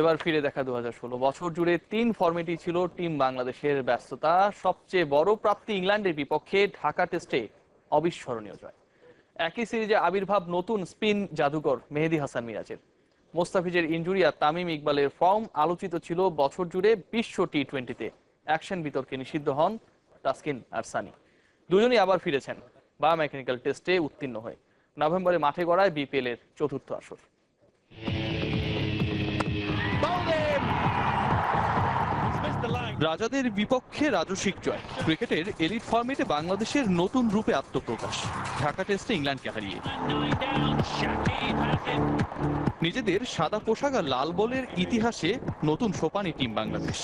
এবার ফিরে দেখা দু হাজার ষোলো। বছর জুড়ে তিন ফর্মেটই ছিল টিম বাংলাদেশের ব্যস্ততা। সবচেয়ে বড় প্রাপ্তি ইংল্যান্ডের বিপক্ষে ঢাকা টেস্টে অবিস্মরণীয় জয়। একই সিরিজে আবির্ভাব নতুন স্পিন জাদুকর মেহেদি হাসান মিরাজের। মোস্তাফিজের ইনজুরি আর তামিম ইকবালের ফর্ম আলোচিত ছিল বছর জুড়ে বিশ্ব টি টোয়েন্টিতে অ্যাকশন বিতর্কে নিষিদ্ধ হন তাসকিন আর সানি দুজনই আবার ফিরেছেন বা মেকানিক্যাল টেস্টে উত্তীর্ণ হয়ে। নভেম্বরে মাঠে গড়ায় বিপিএল এর চতুর্থ আসর। রাজাদের বিপক্ষে রাজস্বিক জয়। ক্রিকেটের এলিট ফর্মেটে বাংলাদেশের নতুন রূপে আত্মপ্রকাশ। ঢাকা টেস্টে ইংল্যান্ডকে হারিয়ে। নিজেদের সাদা পোশাক আর লাল বলের ইতিহাসে নতুন সোপানি টিম বাংলাদেশ।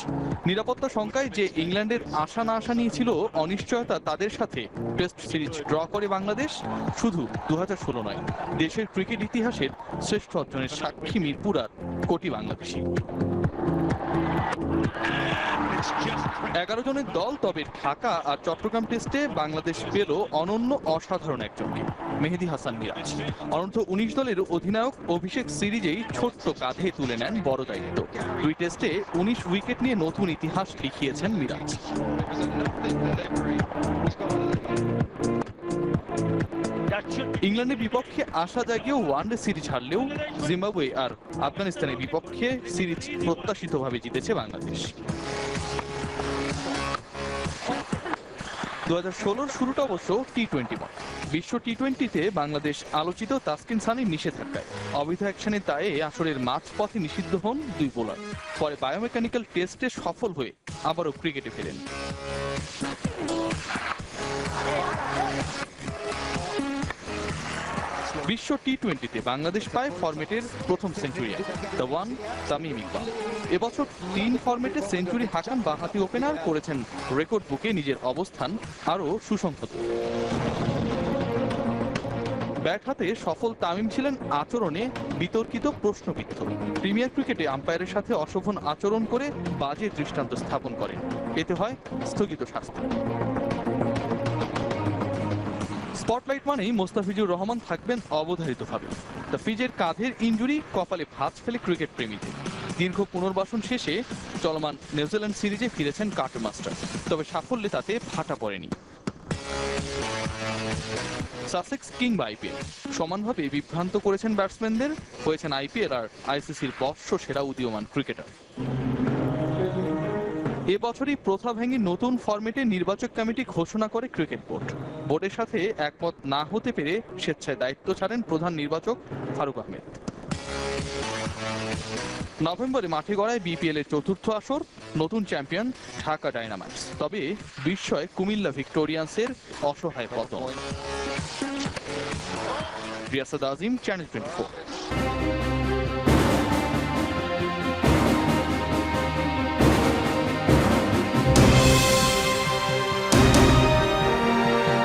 নিরাপত্তা শঙ্কায় যে ইংল্যান্ডের আশা না আশা নিয়েছিল অনিশ্চয়তা তাদের সাথে টেস্ট সিরিজ ড্র করে বাংলাদেশ শুধু দু নয়। দেশের ক্রিকেট ইতিহাসের শ্রেষ্ঠ অর্জনের সাক্ষী মিরপুর আর কোটি বাংলাদেশি। এগারো জনের দল তবে ঢাকা আর চট্টগ্রাম টেস্টে বাংলাদেশ পেল অনন্য অসাধারণ একজনকে মেহেদি হাসান মিরাজ। অনন্ত উনিশ দলের অধিনায়ক অভিষেক সিরিজেই ছোট্ট কাঁধে তুলে নেন বড় দায়িত্ব। দুই টেস্টে উনিশ উইকেট নিয়ে নতুন ইতিহাস লিখিয়েছেন মিরাজ। ইংল্যান্ডের বিপক্ষে আশা জাগিয়েও ওয়ানডে সিরিজ হারলেও জিম্বাবুয়ে আর আফগানিস্তানের বিপক্ষে সিরিজ প্রত্যাশিতভাবে জিতেছে বাংলাদেশ। দু হাজার ষোলোর শুরুটা অবশ্য টি টোয়েন্টি মত। বিশ্ব টি টোয়েন্টিতে বাংলাদেশ আলোচিত তাসকিন সানির নিষেধাজ্ঞায়। অবৈধ অ্যাকশনের দায়ে আসরের মাঝপথে নিষিদ্ধ হন দুই বোলার। পরে বায়োমেকানিক্যাল টেস্টে সফল হয়ে আবারও ক্রিকেটে ফেরেন। বিশ্ব টি টোয়েন্টিতে বাংলাদেশ পায় ফরম্যাটের প্রথম century the one Tamim Iqbal এবছর তিন ফরম্যাটে সেঞ্চুরি হাঁকান বাঁহাতি ওপেনার করেছেন। রেকর্ড বুকে নিজের অবস্থান আরও সুসংহত। ব্যাট হাতে সফল তামিম ছিলেন আচরণে বিতর্কিত প্রশ্নবিদ্ধ। প্রিমিয়ার ক্রিকেটে আম্পায়ারের সাথে অশোভন আচরণ করে বাজে দৃষ্টান্ত স্থাপন করেন। এতে হয় স্থগিত শাস্তি। স্পটলাইট মানেই মোস্তাফিজুর রহমান থাকবেন অবধারিতভাবে। ফিজের কাঁধের ইঞ্জুরি কপালে ভাঁজ ফেলে ক্রিকেট প্রেমীদের। দীর্ঘ পুনর্বাসন শেষে চলমান নিউজিল্যান্ড সিরিজে ফিরেছেন কার্টার মাস্টার। তবে সাফল্যে তাতে ফাটা পড়েনি। সাসেক্স কিংবা আইপিএল। সমানভাবে বিভ্রান্ত করেছেন ব্যাটসম্যানদের, হয়েছেন আইপিএল আর আইসিসির বর্ষ সেরা উদীয়মান ক্রিকেটার। এবছরই প্রথা ভেঙে নতুন ফরম্যাটে নির্বাচক কমিটি ঘোষণা করে ক্রিকেট বোর্ড। বোর্ডের সাথে একমত না হতে পেরে স্বেচ্ছায় দায়িত্ব ছাড়েন প্রধান নির্বাচক ফারুক আহমেদ। নভেম্বরে মাঠে গড়ায় বিপিএল এর চতুর্থ আসর, নতুন চ্যাম্পিয়ন ঢাকা ডাইনামাইটস তবে বিস্ময় কুমিল্লা ভিক্টোরিয়ান্সের অসহায় পতন। রিয়াসাদ আজিম, চ্যানেল টোয়েন্টি